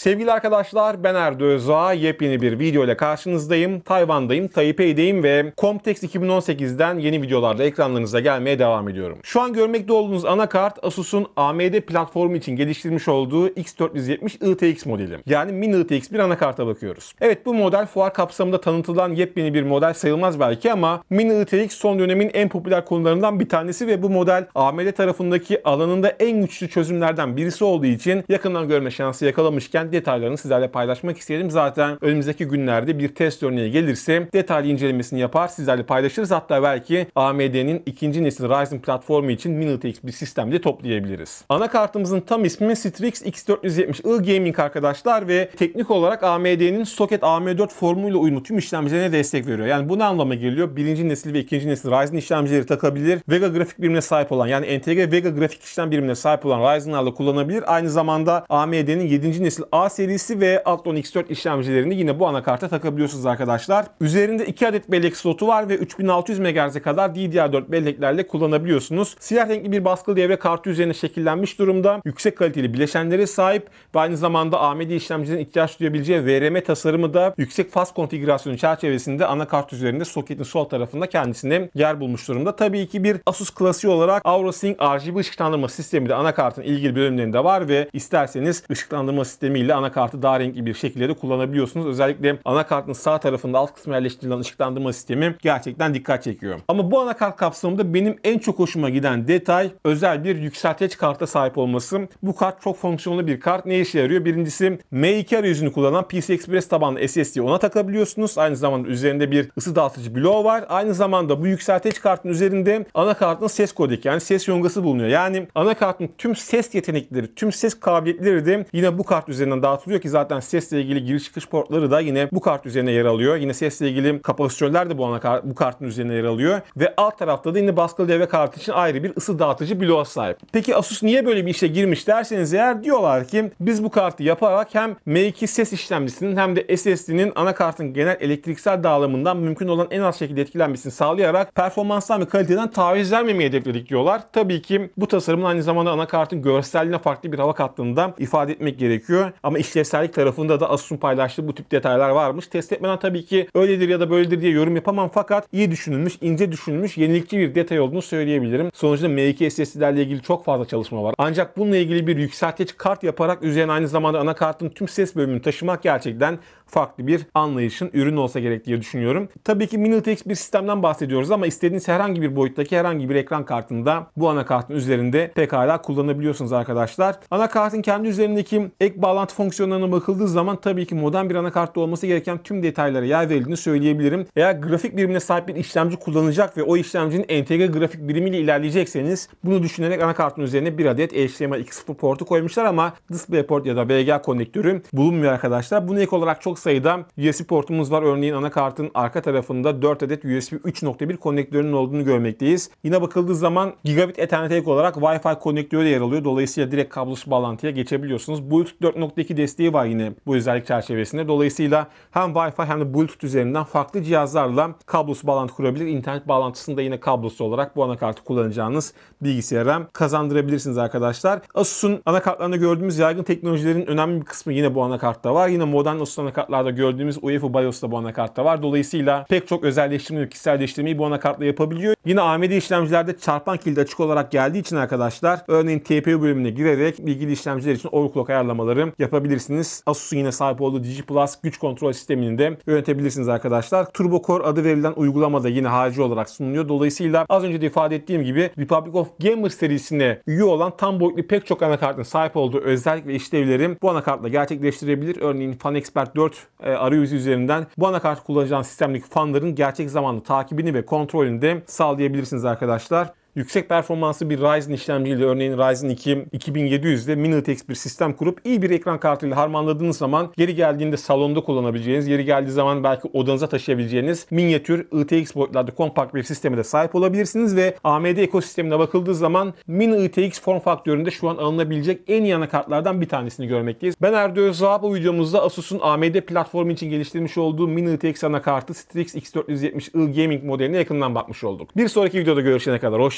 Sevgili arkadaşlar ben Erdo Özağ. Yepyeni bir video ile karşınızdayım. Tayvan'dayım, Taipei'deyim ve Comtex 2018'den yeni videolarla ekranlarınıza gelmeye devam ediyorum. Şu an görmekte olduğunuz anakart Asus'un AMD platformu için geliştirmiş olduğu X470 ITX modeli. Yani Mini ITX bir anakarta bakıyoruz. Evet bu model fuar kapsamında tanıtılan yepyeni bir model sayılmaz belki ama Mini ITX son dönemin en popüler konularından bir tanesi ve bu model AMD tarafındaki alanında en güçlü çözümlerden birisi olduğu için yakından görme şansı yakalamışken detaylarını sizlerle paylaşmak istedim. Zaten önümüzdeki günlerde bir test örneği gelirse detaylı incelemesini yapar sizlerle paylaşırız. Hatta belki AMD'nin ikinci nesil Ryzen platformu için Mini ITX bir sistemde toplayabiliriz. Anakartımızın tam ismi Strix X470i Gaming arkadaşlar ve teknik olarak AMD'nin Socket AM4 formuyla uyumlu tüm işlemcilerine destek veriyor. Yani bu ne anlama geliyor? Birinci nesil ve ikinci nesil Ryzen işlemcileri takabilir. Vega grafik birimine sahip olan yani entegre Vega grafik işlem birimine sahip olan Ryzen'larla kullanabilir. Aynı zamanda AMD'nin 7. nesil A serisi ve Athlon X4 işlemcilerini yine bu anakarta takabiliyorsunuz arkadaşlar. Üzerinde 2 adet bellek slotu var ve 3600 MHz'e kadar DDR4 belleklerle kullanabiliyorsunuz. Siyah renkli bir baskılı devre kartı üzerine şekillenmiş durumda. Yüksek kaliteli bileşenlere sahip ve aynı zamanda AMD işlemcilerin ihtiyaç duyabileceği VRM tasarımı da yüksek faz konfigürasyonu çerçevesinde anakart üzerinde soketin sol tarafında kendisine yer bulmuş durumda. Tabii ki bir Asus klasiği olarak AuraSync RGB ışıklandırma sistemi de anakartın ilgili bölümlerinde var ve isterseniz ışıklandırma sistemiyle anakartı daha renkli bir şekilde de kullanabiliyorsunuz. Özellikle anakartın sağ tarafında alt kısmı yerleştirilen ışıklandırma sistemi gerçekten dikkat çekiyor. Ama bu anakart kapsamında benim en çok hoşuma giden detay özel bir yükselteç karta sahip olması. Bu kart çok fonksiyonlu bir kart. Ne işe yarıyor? Birincisi M2 arayüzünü kullanan PC Express tabanlı SSD ona takabiliyorsunuz. Aynı zamanda üzerinde bir ısı dağıtıcı bloğu var. Aynı zamanda bu yükselteç kartın üzerinde anakartın ses kodeki yani ses yongası bulunuyor. Yani anakartın tüm ses yetenekleri, tüm ses kabiliyetleri de yine bu kart üzerinden dağıtılıyor ki zaten sesle ilgili giriş çıkış portları da yine bu kart üzerine yer alıyor. Yine sesle ilgili kapasitörler de bu anakart, bu kartın üzerine yer alıyor. Ve alt tarafta da yine baskılı devre kartı için ayrı bir ısı dağıtıcı bloğa sahip. Peki Asus niye böyle bir işe girmiş derseniz eğer diyorlar ki biz bu kartı yaparak hem M2 ses işlemcisinin hem de SSD'nin anakartın genel elektriksel dağılımından mümkün olan en az şekilde etkilenmesini sağlayarak performanstan ve kaliteden taviz vermemeyi hedefledik diyorlar. Tabii ki bu tasarımın aynı zamanda anakartın görselliğine farklı bir hava kattığını da ifade etmek gerekiyor. Ama işlevsellik tarafında da Asus'un paylaştığı bu tip detaylar varmış. Test etmeden tabii ki öyledir ya da böyledir diye yorum yapamam fakat iyi düşünülmüş, ince düşünülmüş, yenilikçi bir detay olduğunu söyleyebilirim. Sonuçta M2 SSD'lerle ilgili çok fazla çalışma var. Ancak bununla ilgili bir yükseltici kart yaparak üzerine aynı zamanda anakartın tüm ses bölümünü taşımak gerçekten farklı bir anlayışın ürünü olsa gerek diye düşünüyorum. Tabii ki Mini ITX bir sistemden bahsediyoruz ama istediğiniz herhangi bir boyuttaki herhangi bir ekran kartında bu anakartın üzerinde pekala kullanabiliyorsunuz arkadaşlar. Anakartın kendi üzerindeki ek bağlantı fonksiyonlarına bakıldığı zaman tabii ki modern bir anakartta olması gereken tüm detaylara yer verildiğini söyleyebilirim. Eğer grafik birimine sahip bir işlemci kullanacak ve o işlemcinin entegre grafik birimiyle ilerleyecekseniz bunu düşünerek anakartın üzerine bir adet HDMI 2.0 portu koymuşlar ama DisplayPort ya da VGA konnektörü bulunmuyor arkadaşlar. Bunu ek olarak çok sayıda USB portumuz var. Örneğin anakartın arka tarafında 4 adet USB 3.1 konnektörünün olduğunu görmekteyiz. Yine bakıldığı zaman Gigabit Ethernet ek olarak Wi-Fi konnektörü de yer alıyor. Dolayısıyla direkt kablosuz bağlantıya geçebiliyorsunuz. Bluetooth 4.2 desteği var yine bu özellik çerçevesinde. Dolayısıyla hem Wi-Fi hem de Bluetooth üzerinden farklı cihazlarla kablosuz bağlantı kurabilir. İnternet bağlantısını da yine kablosuz olarak bu anakartı kullanacağınız bilgisayara kazandırabilirsiniz arkadaşlar. Asus'un anakartlarında gördüğümüz yaygın teknolojilerin önemli bir kısmı yine bu anakartta var. Yine modern Asus anakartlarda gördüğümüz UEFI BIOS da bu anakartta var. Dolayısıyla pek çok özelleştirme ve kişiselleştirmeyi bu anakartla yapabiliyor. Yine AMD işlemcilerde çarpan kilit açık olarak geldiği için arkadaşlar örneğin TPU bölümüne girerek ilgili işlemciler için overclock ayarlamaları yapabilirsiniz. Asus'un yine sahip olduğu Digi Plus güç kontrol sistemini de yönetebilirsiniz arkadaşlar. Turbo Core adı verilen uygulama da yine harici olarak sunuluyor. Dolayısıyla az önce de ifade ettiğim gibi Republic of Gamer serisine üye olan tam boyutlu pek çok anakartın sahip olduğu özellik ve işlevleri bu anakartla gerçekleştirebilir. Örneğin Fan Expert 4 e, arayüzü üzerinden bu anakart kullanacağınız sistemdeki fanların gerçek zamanlı takibini ve kontrolünü de sağlayabilirsiniz arkadaşlar. Yüksek performanslı bir Ryzen işlemciyle örneğin Ryzen 2 2700 ile Mini ITX bir sistem kurup iyi bir ekran kartıyla harmanladığınız zaman geri geldiğinde salonda kullanabileceğiniz, yeri geldiği zaman belki odanıza taşıyabileceğiniz minyatür ITX boyutlarda kompakt bir sisteme de sahip olabilirsiniz ve AMD ekosistemine bakıldığı zaman Mini ITX form faktöründe şu an alınabilecek en iyi anakartlardan bir tanesini görmekteyiz. Ben Erdo Özağ bu videomuzda Asus'un AMD platformu için geliştirmiş olduğu Mini ITX anakartı Strix X470i Gaming modeline yakından bakmış olduk. Bir sonraki videoda görüşene kadar